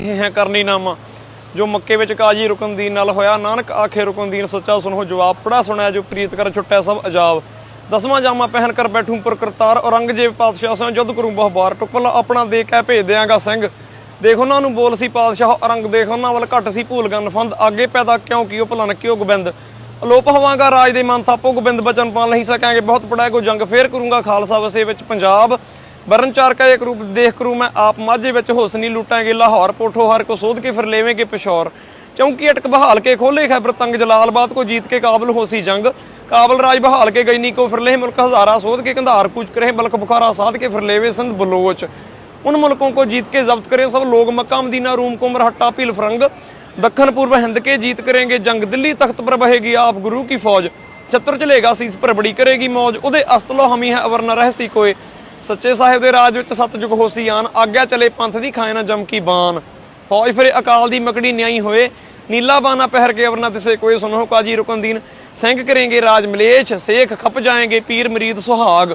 ਇਹ ਹੈ ਕਰਨੀ ਨਾਮਾ। ਜੋ ਮੱਕੇ ਵਿੱਚ ਕਾਜੀ ਰੁਕਨਦੀਨ ਨਾਲ ਹੋਇਆ, ਨਾਨਕ ਆਖੇ ਰੁਕਨਦੀਨ ਸੱਚਾ ਸੁਣੋ ਜਵਾਬ ਪੜਾ ਸੁਣਿਆ ਜੋ ਪ੍ਰੀਤ ਕਰ ਛੁੱਟਿਆ ਸਭ ਅਜਾਬ। ਦਸਵਾਂ ਜਾਮਾ ਪਹਿਨ ਕਰ ਬੈਠੂ ਪਰ ਕਰਤਾਰ ਔਰੰਗਜ਼ੇਬ ਪਾਤਸ਼ਾਹ ਸੋ ਜੁੱਧ ਕਰੂੰ ਬਹੁ ਬਾਰ ਟੁੱਪਲ ਆਪਣਾ ਦੇ ਕੇ ਭੇਜ ਦਿਆਂਗਾ ਸਿੰਘ। ਦੇਖ ਉਹਨਾਂ ਨੂੰ ਬੋਲ ਸੀ ਪਾਤਸ਼ਾਹ, ਔਰੰਗ ਦੇਖ ਉਹਨਾਂ ਵੱਲ ਘੱਟ ਸੀ ਭੂਲ ਗਨ ਫੰਦ। ਅੱਗੇ ਪੈਦਾ ਕਿਉਂ ਕੀਓ ਭਲਨ ਕਿਉ ਗੋਬਿੰਦ? ਅਲੋਪ ਹੋਵਾਂਗਾ ਰਾਜ ਦੇ ਮਨ ਥਾਪੋ, ਗੋਬਿੰਦ ਬਚਨ ਪਾਲ ਨਹੀਂ ਸਕਾਂਗੇ। ਬਹੁਤ ਪੜਾਏ ਕੋ ਜੰਗ, ਫੇਰ ਕਰੂੰਗਾ ਖਾਲਸਾ ਵਸੇ ਵਿੱਚ ਪੰਜਾਬ। ਬਰਨ ਚਾਰ ਕਾ ਇੱਕ ਰੂਪ ਦੇਖ ਕਰੂ ਮੈਂ ਆਪ ਮਾਝੇ ਵਿੱਚ ਹੁਸਨੀ ਲੁੱਟਾਂਗੇ ਲਾਹੌਰ ਪੋਠੋ ਹਰ ਕੋ ਸੋਧ ਕੇ ਫਿਰ ਲੇਵੇਂਗੇ ਪਿਸ਼ੌਰ ਚੌਂਕੀ ਅਟਕ ਬਹਾਲ ਕੇ ਖੋਲੇ ਖੈਬਰ ਤੰਗ ਜਲਾਲਬਾਦ ਕੋ ਜੀਤ ਕੇ ਕਾਬਲ ਹੋਸੀ ਜੰਗ ਕਾਬਲ ਰਾਜ ਬਹਾਲ ਕੇ ਗਈਨੀ ਕੋ ਫਿਰ ਲੇਹ ਮੁਲਕ ਹਜ਼ਾਰਾ ਸੋਧ ਕੇ ਕੰਧਾਰ ਕੂਚ ਕਰੇ ਬਲਕ ਬੁਖਾਰਾ ਸਾਧ ਕੇ ਫਿਰ ਲੇਵੇ ਸਿੰਧ ਬਲੋਚ उन मुल्कों को जीत के जब्त करें सब लोग मक्का मदीना रूम को मरहट्टा पील फरंग दक्षिण पूर्व हिंद के जीत करेंगे जंग दिल्ली तख्त पर बहेगी आप गुरु की फौज छत्र चलेगा सीस पर बड़ी करेगी मौज उदे अस्तलो हम ही है अवर न रहसी कोई ਸੱਚੇ ਸਾਹਿਬ ਦੇ ਰਾਜ ਵਿੱਚ ਸਤਜੁਗ ਹੋਸੀ ਆਨ, ਆਗਿਆ ਚਲੇ ਪੰਥ ਦੀ ਖਾਏ ਨਾ ਜਮ ਕੀ ਬਾਨ। ਫੌਜ ਫਿਰੇ ਅਕਾਲ ਦੀ ਮਕੜੀ ਨਿਆਈ ਹੋਏ, ਨੀਲਾ ਬਾਨਾ ਪਹਿਰ ਕੇ ਅਵਰਨਾ ਤਿਸੇ ਕੋਈ ਸੁਨੋ ਕਾਜੀ ਰੁਕਨਦੀਨ ਸਿੰਘ ਕਰੇਂਗੇ ਰਾਜ ਮਲੇਛ, ਸੇਖ ਖਪ ਜਾਏਗੇ ਪੀਰ ਮਰੀਦ ਸੁਹਾਗ।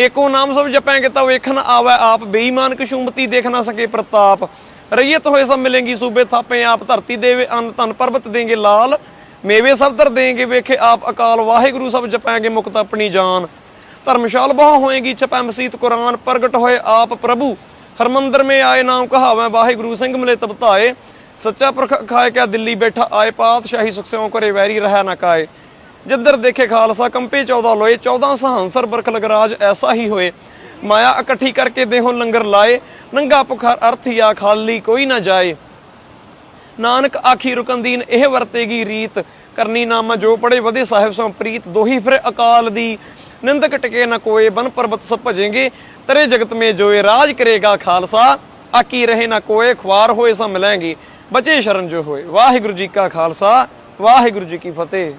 ਏਕੋ ਨਾਮ ਸਭ ਜਪਾਂਗੇ ਤਾਂ ਵੇਖਣ ਆਵੈ ਆਪ, ਬੇਈਮਾਨ ਕਿਸ਼ੂਮਤੀ ਦੇਖ ਨਾ ਸਕੇ ਪ੍ਰਤਾਪ। ਰਈਅਤ ਹੋਏ ਸਭ ਮਿਲੇਂਗੀ ਸੂਬੇ ਥਾਪੇ ਆਪ, ਧਰਤੀ ਦੇਵੇ ਅੰਨ ਧਨ ਪਰਬਤ ਦੇਂਗੇ ਲਾਲ। ਮੇਵੇ ਸਭ ਤਰ ਦੇਂਗੇ ਵੇਖੇ ਆਪ ਅਕਾਲ, ਵਾਹਿਗੁਰੂ ਸਭ ਜਪਾਂਗੇ ਮੁਕਤ ਆਪਣੀ ਜਾਨ। ਧਰਮਸ਼ਾਲ ਬਹੁ ਹੋਏਗੀ, ਛਪੈ ਮਸੀਤ ਕੁਰਾਨ, ਪ੍ਰਗਟ ਹੋਏ ਆਪ ਪ੍ਰਭੂ। ਹਰਮੰਦਰ ਮੇ ਆਏ ਨਾਮ ਕਹਾਵੇਂ, ਵਾਹਿਗੁਰੂ ਸਿੰਘ ਮਿਲੇ ਤਬ ਸੱਚਾ ਪੁਰਖ ਖਾਏ ਕਿਆ ਦਿੱਲੀ ਬੈਠਾ ਆਏ ਪਾਤਸ਼ਾਹੀ ਸੁਖ ਸਿਉ ਕਰੇ ਵੈਰੀ ਰਹਿ ਨਾ ਕਾਏ। ਜਿੱਧਰ ਦੇਖੇ ਖਾਲਸਾ, ਕੰਪੇ 14 ਲੋਏ 14 ਸਹੰਸਰ ਬਰਖ ਲਗਰਾਜ ਐਸਾ ਹੀ ਹੋਏ। ਮਾਇਆ ਇਕੱਠੀ ਕਰਕੇ ਦੇਹੋਂ ਲੰਗਰ ਲਾਏ, ਨੰਗਾ ਪੁਖਰ ਅਰਥਿਆ ਖਾਲੀ ਕੋਈ ਨਾ ਜਾਏ। ਨਾਨਕ ਆਖੀ ਰੁਕਨਦੀਨ ਇਹ ਵਰਤੇਗੀ ਰੀਤ, ਕਰਨੀ ਨਾਮਾ ਜੋ ਪੜੇ ਵਧੇ ਸਾਹਿਬ ਸੋ ਪ੍ਰੀਤ, ਦੋਹੀ ਫਿਰ ਅਕਾਲ ਦੀ। ਨਿੰਦਕ ਟਕੇ ਨਾ ਕੋਏ, ਬਨ ਪਰਬਤ ਸਭ ਭਜेंगे ਤਰੇ ਜਗਤ ਮੇ ਜੋਏ, ਰਾਜ ਕਰੇਗਾ ਖਾਲਸਾ। ਆਕੀ ਰਹੇ ਨਾ ਕੋਏ ਖਵਾਰ ਹੋਏ ਸਭ ਮਿਲਾਂਗੇ। ਬਚੇ ਸ਼ਰਨ ਜੋ ਹੋਏ। ਵਾਹਿਗੁਰੂ ਜੀ ਕਾ ਖਾਲਸਾ, ਵਾਹਿਗੁਰੂ ਜੀ ਕੀ ਫਤਿਹ।